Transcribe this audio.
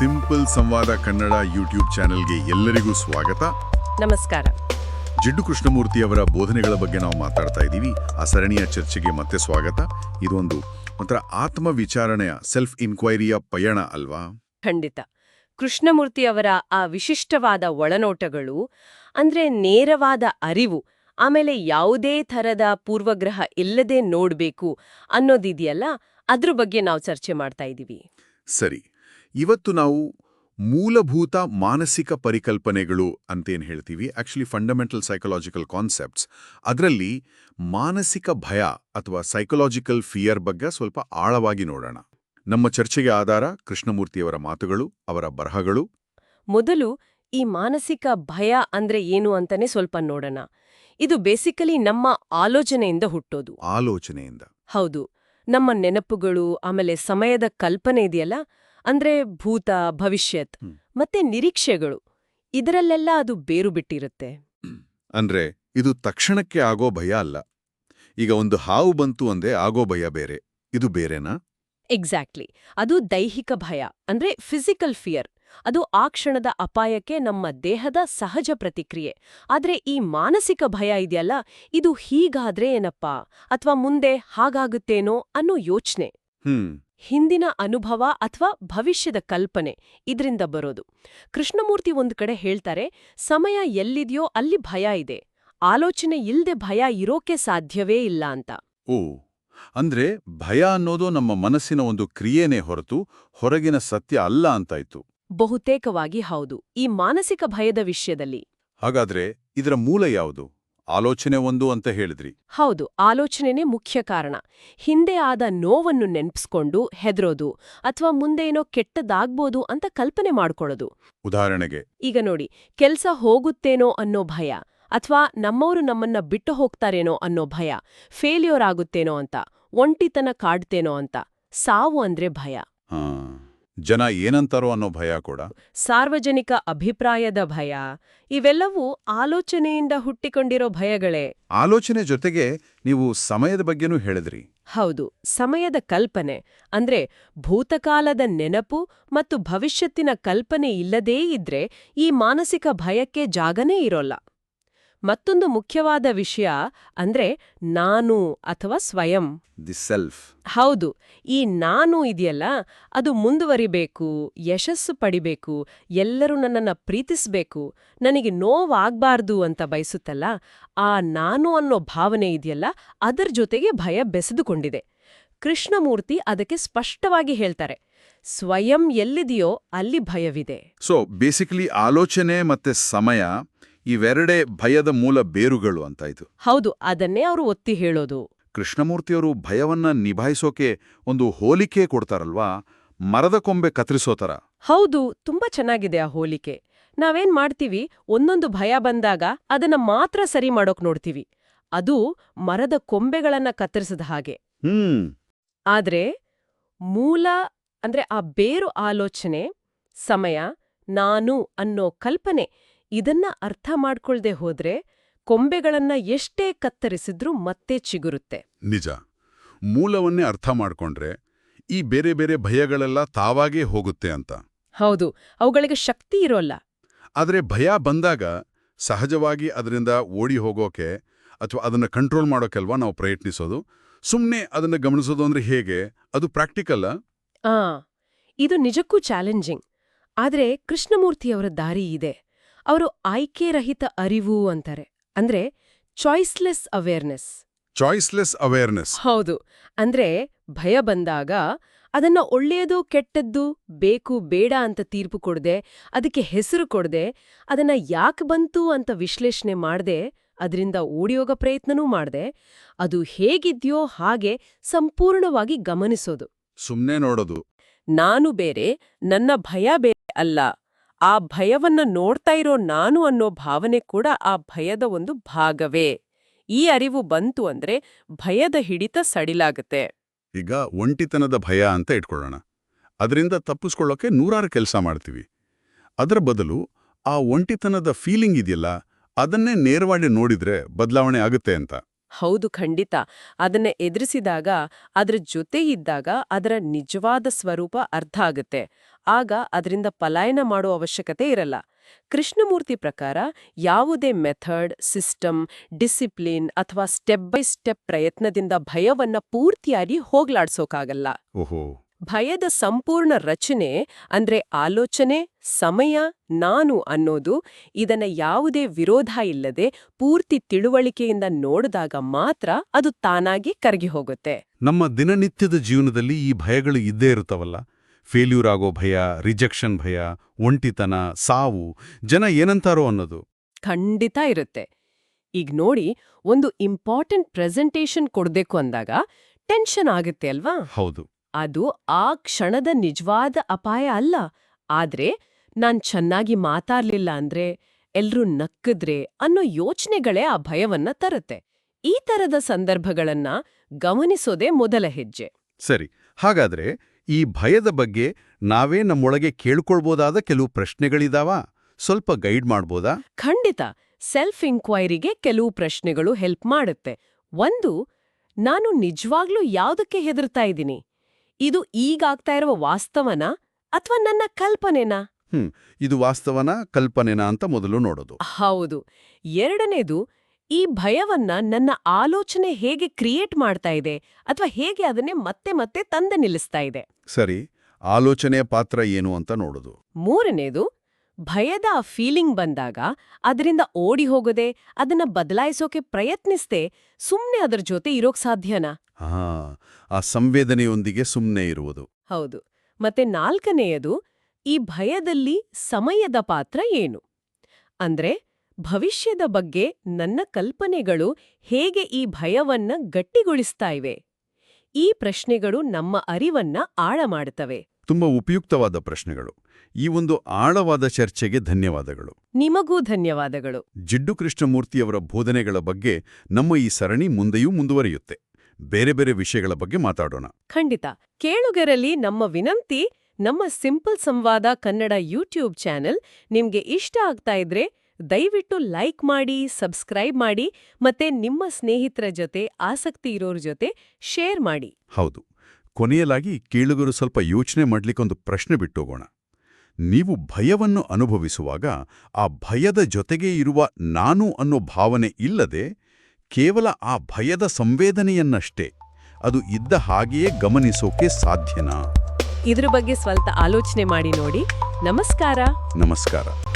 Simple ಸಂವಾದ Kannada YouTube ಚಾನೆಲ್ಗೆ ಎಲ್ಲರಿಗೂ ಸ್ವಾಗತ. ನಮಸ್ಕಾರ. ಜಿಡ್ಡು ಕೃಷ್ಣಮೂರ್ತಿಯವರ ಬೋಧನೆಗಳ ಬಗ್ಗೆ ನಾವು ಮಾತಾಡ್ತಾ ಇದ್ದೀವಿ. ಆ ಸರಣಿಯ ಚರ್ಚೆಗೆ ಮತ್ತೆ ಸ್ವಾಗತ. ಇದೊಂದು ಒಂಥರ ಆತ್ಮ ವಿಚಾರಣೆಯ ಸೆಲ್ಫ್ ಇನ್ಕ್ವೈರಿಯ ಪಯಣ ಅಲ್ವಾ? ಖಂಡಿತ. ಕೃಷ್ಣಮೂರ್ತಿ ಅವರ ಆ ವಿಶಿಷ್ಟವಾದ ಒಳನೋಟಗಳು ಅಂದ್ರೆ ನೇರವಾದ ಅರಿವು ಆಮೇಲೆ ಯಾವುದೇ ಥರದ ಪೂರ್ವಗ್ರಹ ಇಲ್ಲದೆ ನೋಡಬೇಕು ಅನ್ನೋದಿದೆಯಲ್ಲ ಅದ್ರ ಬಗ್ಗೆ ನಾವು ಚರ್ಚೆ ಮಾಡ್ತಾ ಇದ್ದೀವಿ. ಸರಿ. ಇವತ್ತು ನಾವು ಮೂಲಭೂತ ಮಾನಸಿಕ ಪರಿಕಲ್ಪನೆಗಳು ಅಂತೇನು ಹೇಳ್ತೀವಿ. ಆಕ್ಚುಲಿ ಫಂಡಮೆಂಟಲ್ ಸೈಕಲಾಜಿಕಲ್ ಕಾನ್ಸೆಪ್ಟ್ಸ್ ಅದರಲ್ಲಿ ಮಾನಸಿಕ ಭಯ ಅಥವಾ ಸೈಕಲಾಜಿಕಲ್ ಫಿಯರ್ ಬಗ್ಗೆ ಸ್ವಲ್ಪ ಆಳವಾಗಿ ನೋಡೋಣ. ನಮ್ಮ ಚರ್ಚೆಗೆ ಆಧಾರ ಕೃಷ್ಣಮೂರ್ತಿಯವರ ಮಾತುಗಳು ಅವರ ಬರಹಗಳು. ಮೊದಲು ಈ ಮಾನಸಿಕ ಭಯ ಅಂದ್ರೆ ಏನು ಅಂತಾನೆ ಸ್ವಲ್ಪ ನೋಡೋಣ. ಇದು ಬೇಸಿಕಲಿ ನಮ್ಮ ಆಲೋಚನೆಯಿಂದ ಹುಟ್ಟೋದು. ಆಲೋಚನೆಯಿಂದ. ಹೌದು. ನಮ್ಮ ನೆನಪುಗಳು ಆಮೇಲೆ ಸಮಯದ ಕಲ್ಪನೆ ಇದೆಯಲ್ಲ ಅಂದ್ರೆ ಭೂತ ಭವಿಷ್ಯತ್ ಮತ್ತೆ ನಿರೀಕ್ಷೆಗಳು ಇದರಲ್ಲೆಲ್ಲ ಅದು ಬೇರು ಬಿಟ್ಟಿರುತ್ತೆ. ಅಂದ್ರೆ ಇದು ತಕ್ಷಣಕ್ಕೆ ಆಗೋ ಭಯ ಅಲ್ಲ. ಈಗ ಒಂದು ಹಾವು ಬಂತು ಅಂದೆ ಆಗೋ ಭಯ ಬೇರೆ. ಇದು ಬೇರೆನಾ? ಎಕ್ಸಾಕ್ಟ್ಲಿ ಅದು ದೈಹಿಕ ಭಯ ಅಂದ್ರೆ ಫಿಸಿಕಲ್ ಫಿಯರ್ ಅದು ಆ ಕ್ಷಣದ ಅಪಾಯಕ್ಕೆ ನಮ್ಮ ದೇಹದ ಸಹಜ ಪ್ರತಿಕ್ರಿಯೆ. ಆದ್ರೆ ಈ ಮಾನಸಿಕ ಭಯ ಇದೆಯಲ್ಲ ಇದು ಹೀಗಾದ್ರೆ ಏನಪ್ಪಾ? ಅಥವಾ ಮುಂದೆ ಹಾಗಾಗುತ್ತೇನೋ ಅನ್ನೋ ಯೋಚನೆ. ಹ್ಮ್. ಹಿಂದಿನ ಅನುಭವ ಅಥವಾ ಭವಿಷ್ಯದ ಕಲ್ಪನೆ ಇದರಿಂದ ಬರೋದು. ಕೃಷ್ಣಮೂರ್ತಿ ಒಂದು ಕಡೆ ಹೇಳ್ತಾರೆ ಸಮಯ ಎಲ್ಲಿದೆಯೋ ಅಲ್ಲಿ ಭಯ ಇದೆ ಆಲೋಚನೆ ಇಲ್ಲದೆ ಭಯ ಇರೋಕೆ ಸಾಧ್ಯವೇ ಇಲ್ಲ ಅಂತ. ಓ ಅಂದ್ರೆ ಭಯ ಅನ್ನೋದು ನಮ್ಮ ಮನಸ್ಸಿನ ಒಂದು ಕ್ರಿಯೆನೇ ಹೊರತು ಹೊರಗಿನ ಸತ್ಯ ಅಲ್ಲ ಅಂತಾಯ್ತು. ಬಹುತೇಕವಾಗಿ ಹೌದು ಈ ಮಾನಸಿಕ ಭಯದ ವಿಷಯದಲ್ಲಿ. ಹಾಗಾದ್ರೆ ಇದರ ಮೂಲ ಯಾವುದು? ಆಲೋಚನೆ ಒಂದು ಅಂತ ಹೇಳಿದ್ರಿ. ಹೌದು ಆಲೋಚನೆನೇ ಮುಖ್ಯ ಕಾರಣ. ಹಿಂದೆ ಆದ ನೋವನ್ನು ನೆನ್ಪಿಸ್ಕೊಂಡು ಹೆದರೋದು ಅಥವಾ ಮುಂದೆ ಏನೋ ಕೆಟ್ಟದಾಗ್ಬೋದು ಅಂತ ಕಲ್ಪನೆ ಮಾಡ್ಕೊಳ್ಳೋದು. ಉದಾಹರಣೆಗೆ. ಈಗ ನೋಡಿ ಕೆಲ್ಸ ಹೋಗುತ್ತೇನೋ ಅನ್ನೋ ಭಯ ಅಥವಾ ನಮ್ಮವರು ನಮ್ಮನ್ನ ಬಿಟ್ಟು ಹೋಗ್ತಾರೇನೋ ಅನ್ನೋ ಭಯ ಫೇಲ್ಯೂರ್ ಆಗುತ್ತೇನೋ ಅಂತ ಒಂಟಿತನ ಕಾಡ್ತೇನೋ ಅಂತ ಸಾವು ಅಂದ್ರೆ ಭಯ. ಹಾ. ಜನ ಏನಂತಾರೋ ಅನ್ನೋ ಭಯ ಕೂಡ. ಸಾರ್ವಜನಿಕ ಅಭಿಪ್ರಾಯದ ಭಯ. ಇವೆಲ್ಲವೂ ಆಲೋಚನೆಯಿಂದ ಹುಟ್ಟಿಕೊಂಡಿರೋ ಭಯಗಳೇ. ಆಲೋಚನೆ ಜೊತೆಗೆ ನೀವು ಸಮಯದ ಬಗ್ಗೆನೂ ಹೇಳಿದ್ರಿ. ಹೌದು ಸಮಯದ ಕಲ್ಪನೆ. ಅಂದ್ರೆ ಭೂತಕಾಲದ ನೆನಪು ಮತ್ತು ಭವಿಷ್ಯತ್ತಿನ ಕಲ್ಪನೆ ಇಲ್ಲದೇ ಇದ್ರೆ ಈ ಮಾನಸಿಕ ಭಯಕ್ಕೆ ಜಾಗನೇ ಇರೋಲ್ಲ. ಮತ್ತೊಂದು ಮುಖ್ಯವಾದ ವಿಷಯ ಅಂದ್ರೆ ನಾನು ಅಥವಾ ಸ್ವಯಂ. ದಿ ಸೆಲ್ಫ್ ಹೌದು ಈ ನಾನು ಇದೆಯಲ್ಲ ಅದು ಮುಂದುವರಿಬೇಕು ಯಶಸ್ಸು ಪಡಿಬೇಕು ಎಲ್ಲರೂ ನನ್ನನ್ನ ಪ್ರೀತಿಸಬೇಕು ನನಗೆ ನೋವಾಗಬಾರ್ದು ಅಂತ ಬಯಸುತ್ತಲ್ಲ ಆ ನಾನು ಅನ್ನೋ ಭಾವನೆ ಇದೆಯಲ್ಲ ಅದರ ಜೊತೆಗೆ ಭಯ ಬೆಸೆದುಕೊಂಡಿದೆ. ಕೃಷ್ಣಮೂರ್ತಿ ಅದಕ್ಕೆ ಸ್ಪಷ್ಟವಾಗಿ ಹೇಳ್ತಾರೆ ಸ್ವಯಂ ಎಲ್ಲಿದೆಯೋ ಅಲ್ಲಿ ಭಯವಿದೆ. ಸೊ ಬೇಸಿಕಲಿ ಆಲೋಚನೆ ಮತ್ತೆ ಸಮಯ ಇವೆರಡೇ ಭಯದ ಮೂಲ ಬೇರುಗಳು ಅಂತಾಯ್ತು ಹೌದು ಅದನ್ನೇ ಅವರು ಒತ್ತಿ ಹೇಳೋದು. ಕೃಷ್ಣಮೂರ್ತಿಯವರು ಭಯವನ್ನ ನಿಭಾಯಿಸೋಕೆ ಒಂದು ಹೋಲಿಕೆ ಕೊಡ್ತಾರಲ್ವಾ? ಮರದ ಕೊಂಬೆ ಕತ್ತರಿಸೋ ಥರ. ಹೌದು ತುಂಬಾ ಚೆನ್ನಾಗಿದೆ ಆ ಹೋಲಿಕೆ. ನಾವೇನ್ ಮಾಡ್ತೀವಿ ಒಂದೊಂದು ಭಯ ಬಂದಾಗ ಅದನ್ನ ಮಾತ್ರ ಸರಿ ಮಾಡೋಕ್ ನೋಡ್ತೀವಿ. ಅದು ಮರದ ಕೊಂಬೆಗಳನ್ನ ಕತ್ತರಿಸಿದ ಹಾಗೆ. ಹ್ಮ್. ಆದ್ರೆ ಮೂಲ ಅಂದ್ರೆ ಆ ಬೇರು ಆಲೋಚನೆ ಸಮಯ ನಾನು ಅನ್ನೋ ಕಲ್ಪನೆ ಇದನ್ನ ಅರ್ಥ ಮಾಡ್ಕೊಳ್ದೆ ಹೋದ್ರೆ ಕೊಂಬೆಗಳನ್ನ ಎಷ್ಟೇ ಕತ್ತರಿಸಿದ್ರೂ ಮತ್ತೆ ಚಿಗುರುತ್ತೆ. ನಿಜ. ಮೂಲವನ್ನೇ ಅರ್ಥ ಮಾಡ್ಕೊಂಡ್ರೆ ಈ ಬೇರೆ ಬೇರೆ ಭಯಗಳೆಲ್ಲ ತಾವಾಗೇ ಹೋಗುತ್ತೆ ಅಂತ. ಹೌದು ಅವುಗಳಿಗೆ ಶಕ್ತಿ ಇರೋಲ್ಲ. ಆದರೆ ಭಯ ಬಂದಾಗ ಸಹಜವಾಗಿ ಅದರಿಂದ ಓಡಿ ಹೋಗೋಕೆ ಅಥವಾ ಅದನ್ನು ಕಂಟ್ರೋಲ್ ಮಾಡೋಕೆಲ್ವಾ ನಾವು ಪ್ರಯತ್ನಿಸೋದು. ಸುಮ್ಮನೆ ಅದನ್ನು ಗಮನಿಸೋದು ಅಂದ್ರೆ ಹೇಗೆ? ಅದು ಪ್ರಾಕ್ಟಿಕಲ್ಲ ಆ? ಇದು ನಿಜಕ್ಕೂ ಚಾಲೆಂಜಿಂಗ್ ಆದ್ರೆ ಕೃಷ್ಣಮೂರ್ತಿಯವರ ದಾರಿ ಇದೆ. ಅವರು ಆಯ್ಕೆರಹಿತ ಅರಿವು ಅಂತಾರೆ. ಅಂದ್ರೆ ಚಾಯ್ಸ್ಲೆಸ್ ಅವೇರ್ನೆಸ್ ಚಾಯ್ಸ್ಲೆಸ್ ಅವೇರ್ನೆಸ್ ಹೌದು. ಅಂದ್ರೆ ಭಯ ಬಂದಾಗ ಅದನ್ನ ಒಳ್ಳೆಯದು ಕೆಟ್ಟದ್ದು ಬೇಕು ಬೇಡ ಅಂತ ತೀರ್ಪು ಕೊಡದೆ ಅದಕ್ಕೆ ಹೆಸರು ಕೊಡದೆ ಅದನ್ನ ಯಾಕೆ ಬಂತು ಅಂತ ವಿಶ್ಲೇಷಣೆ ಮಾಡದೆ ಅದರಿಂದ ಓಡಿಯೋಗ ಪ್ರಯತ್ನನೂ ಮಾಡದೆ ಅದು ಹೇಗಿದ್ಯೋ ಹಾಗೆ ಸಂಪೂರ್ಣವಾಗಿ ಗಮನಿಸೋದು. ಸುಮ್ಮನೆ ನೋಡೋದು. ನಾನು ಬೇರೆ ನನ್ನ ಭಯ ಬೇರೆ ಅಲ್ಲ. ಆ ಭಯವನ್ನ ನೋಡ್ತಾ ಇರೋ ನಾನು ಅನ್ನೋ ಭಾವನೆ ಕೂಡ ಆ ಭಯದ ಒಂದು ಭಾಗವೇ. ಈ ಅರಿವು ಬಂತು ಅಂದ್ರೆ ಭಯದ ಹಿಡಿತ ಸಡಿಲಾಗತ್ತೆ. ಈಗ ಒಂಟಿತನದ ಭಯ ಅಂತ ಇಟ್ಕೊಳ್ಳೋಣ. ಅದರಿಂದ ತಪ್ಪಿಸ್ಕೊಳ್ಳೋಕೆ ನೂರಾರು ಕೆಲಸ ಮಾಡ್ತೀವಿ. ಅದರ ಬದಲು ಆ ಒಂಟಿತನದ ಫೀಲಿಂಗ್ ಇದೆಯಲ್ಲ, ಅದನ್ನೇ ನೇರವಾಗಿ ನೋಡಿದ್ರೆ ಬದಲಾವಣೆ ಆಗುತ್ತೆ ಅಂತ. ಹೌದು ಖಂಡಿತ. ಅದನ್ನ ಎದುರಿಸಿದಾಗ ಅದರ ಜೊತೆ ಇದ್ದಾಗ ಅದರ ನಿಜವಾದ ಸ್ವರೂಪ ಅರ್ಥ ಆಗುತ್ತೆ. ಆಗ ಅದರಿಂದ ಪಲಾಯನ ಮಾಡೋ ಅವಶ್ಯಕತೆ ಇರಲ್ಲ. ಕೃಷ್ಣಮೂರ್ತಿ ಪ್ರಕಾರ ಯಾವುದೇ ಮೆಥಡ್ ಸಿಸ್ಟಮ್ ಡಿಸಿಪ್ಲಿನ್ ಅಥವಾ ಸ್ಟೆಪ್ ಬೈ ಸ್ಟೆಪ್ ಪ್ರಯತ್ನದಿಂದ ಭಯವನ್ನ ಪೂರ್ತಿಯಾಗಿ ಹೋಗ್ಲಾಡ್ಸೋಕಾಗಲ್ಲ. ಭಯದ ಸಂಪೂರ್ಣ ರಚನೆ ಅಂದ್ರೆ ಆಲೋಚನೆ ಸಮಯ ನಾನು ಅನ್ನೋದು ಇದನ್ನ ಯಾವುದೇ ವಿರೋಧ ಇಲ್ಲದೆ ಪೂರ್ತಿ ತಿಳುವಳಿಕೆಯಿಂದ ನೋಡಿದಾಗ ಮಾತ್ರ ಅದು ತಾನಾಗಿ ಕರಗಿ ಹೋಗುತ್ತೆ. ನಮ್ಮ ದಿನನಿತ್ಯದ ಜೀವನದಲ್ಲಿ ಈ ಭಯಗಳು ಇದ್ದೇ ಇರುತ್ತವಲ್ಲ. ಫೇಲ್ಯೂರ್ ಆಗೋ ಭಯ ರಿಜೆಕ್ಷನ್ ಭಯ ಒಂಟಿತನ ಸಾವು ಜನ ಏನಂತಾರೋ ಅನ್ನೋದು. ಖಂಡಿತ ಇರುತ್ತೆ. ಈಗ ನೋಡಿ ಒಂದು ಇಂಪಾರ್ಟೆಂಟ್ ಪ್ರೆಸೆಂಟೇಷನ್ ಕೊಡ್ಬೇಕು ಅಂದಾಗ ಟೆನ್ಷನ್ ಆಗುತ್ತೆ ಅಲ್ವಾ? ಹೌದು. ಅದು ಆ ಕ್ಷಣದ ನಿಜವಾದ ಅಪಾಯ ಅಲ್ಲ. ಆದ್ರೆ ನಾನ್ ಚೆನ್ನಾಗಿ ಮಾತಾಡ್ಲಿಲ್ಲ ಅಂದ್ರೆ ಎಲ್ರೂ ನಕ್ಕದ್ರೆ ಅನ್ನೋ ಯೋಚನೆಗಳೇ ಆ ಭಯವನ್ನ ತರುತ್ತೆ. ಈ ತರದ ಸಂದರ್ಭಗಳನ್ನ ಗಮನಿಸೋದೇ ಮೊದಲ ಹೆಜ್ಜೆ. ಸರಿ ಹಾಗಾದ್ರೆ ಈ ಭಯದ ಬಗ್ಗೆ ನಾವೇ ನಮ್ಮೊಳಗೆ ಕೇಳ್ಕೊಳ್ಬೋದಾದ ಕೆಲವು ಪ್ರಶ್ನೆಗಳಿದಾವಾ? ಸ್ವಲ್ಪ ಗೈಡ್ ಮಾಡ್ಬೋದಾ? ಖಂಡಿತ ಸೆಲ್ಫ್ ಇನ್ಕ್ವೈರಿಗೆ ಕೆಲವು ಪ್ರಶ್ನೆಗಳು ಹೆಲ್ಪ್ ಮಾಡುತ್ತೆ. ಒಂದು ನಾನು ನಿಜವಾಗ್ಲೂ ಯಾವುದಕ್ಕೆ ಹೆದರ್ತಾ ಇದ್ದೀನಿ? ಇದು ಈಗಾಗ್ತಾ ಇರುವ ವಾಸ್ತವನ ಅಥವಾ ನನ್ನ ಕಲ್ಪನೆನಾ? ಇದು ವಾಸ್ತವನ ಕಲ್ಪನೆನಾ ಅಂತ ಮೊದಲು ನೋಡೋದು. ಹೌದು. ಎರಡನೇದು ಈ ಭಯವನ್ನ ನನ್ನ ಆಲೋಚನೆ ಹೇಗೆ ಕ್ರಿಯೇಟ್ ಮಾಡ್ತಾ ಇದೆ ಅಥವಾ ಹೇಗೆ ಅದನ್ನೇ ಮತ್ತೆ ಮತ್ತೆ ತಂದೆ ನಿಲ್ಲಿಸ್ತಾ ಇದೆ. ಸರಿ ಆಲೋಚನೆಯ ಪಾತ್ರ ಏನು ಅಂತ ನೋಡೋದು. ಮೂರನೇದು ಭಯದ ಆ ಫೀಲಿಂಗ್ ಬಂದಾಗ ಅದರಿಂದ ಓಡಿ ಹೋಗದೆ ಅದನ್ನ ಬದಲಾಯಿಸೋಕೆ ಪ್ರಯತ್ನಿಸ್ದೆ ಸುಮ್ನೆ ಅದರ ಜೊತೆ ಇರೋಕ್ ಸಾಧ್ಯನಾ? ಹಾ ಆ ಸಂವೇದನೆಯೊಂದಿಗೆ ಸುಮ್ಮನೆ ಇರುವುದು. ಹೌದು. ಮತ್ತೆ ನಾಲ್ಕನೆಯದು ಈ ಭಯದಲ್ಲಿ ಸಮಯದ ಪಾತ್ರ ಏನು? ಅಂದ್ರೆ ಭವಿಷ್ಯದ ಬಗ್ಗೆ ನನ್ನ ಕಲ್ಪನೆಗಳು ಹೇಗೆ ಈ ಭಯವನ್ನ ಗಟ್ಟಿಗೊಳಿಸ್ತಾ ಇವೆ? ಈ ಪ್ರಶ್ನೆಗಳು ನಮ್ಮ ಅರಿವನ್ನ ಆಳ ಮಾಡುತ್ತವೆ. ತುಂಬಾ ಉಪಯುಕ್ತವಾದ ಪ್ರಶ್ನೆಗಳು. ಈ ಒಂದು ಆಳವಾದ ಚರ್ಚೆಗೆ ಧನ್ಯವಾದಗಳು. ನಿಮಗೂ ಧನ್ಯವಾದಗಳು. ಜಿಡ್ಡು ಕೃಷ್ಣಮೂರ್ತಿಯವರ ಬೋಧನೆಗಳ ಬಗ್ಗೆ ನಮ್ಮ ಈ ಸರಣಿ ಮುಂದೆಯೂ ಮುಂದುವರಿಯುತ್ತೆ. ಬೇರೆ ಬೇರೆ ವಿಷಯಗಳ ಬಗ್ಗೆ ಮಾತಾಡೋಣ. ಖಂಡಿತ. ಕೇಳುಗರಲ್ಲಿ ನಮ್ಮ ವಿನಂತಿ ನಮ್ಮ ಸಿಂಪಲ್ ಸಂವಾದ ಕನ್ನಡ ಯೂಟ್ಯೂಬ್ ಚಾನೆಲ್ ನಿಮ್ಗೆ ಇಷ್ಟ ಆಗ್ತಾ ಇದ್ರೆ ದಯವಿಟ್ಟು ಲೈಕ್ ಮಾಡಿ, ಸಬ್ಸ್ಕ್ರೈಬ್ ಮಾಡಿ ಮತ್ತೆ ನಿಮ್ಮ ಸ್ನೇಹಿತರ ಜೊತೆ, ಆಸಕ್ತಿ ಇರೋರ ಜೊತೆ ಶೇರ್ ಮಾಡಿ. ಹೌದು. ಕೊನೆಯಲಾಗಿ ಕೇಳುಗರು ಸ್ವಲ್ಪ ಯೋಚನೆ ಮಾಡ್ಲಿಕ್ಕೊಂದು ಪ್ರಶ್ನೆ ಬಿಟ್ಟೋಗೋಣ. ನೀವು ಭಯವನ್ನು ಅನುಭವಿಸುವಾಗ ಆ ಭಯದ ಜೊತೆಗೆ ಇರುವ ನಾನು ಅನ್ನೋ ಭಾವನೆ ಇಲ್ಲದೆ ಕೇವಲ ಆ ಭಯದ ಸಂವೇದನೆಯನ್ನಷ್ಟೇ ಅದು ಇದ್ದ ಹಾಗೆಯೇ ಗಮನಿಸೋಕೆ ಸಾಧ್ಯನಾ? ಇದ್ರ ಬಗ್ಗೆ ಸ್ವಲ್ಪ ಆಲೋಚನೆ ಮಾಡಿ ನೋಡಿ. ನಮಸ್ಕಾರ. ನಮಸ್ಕಾರ.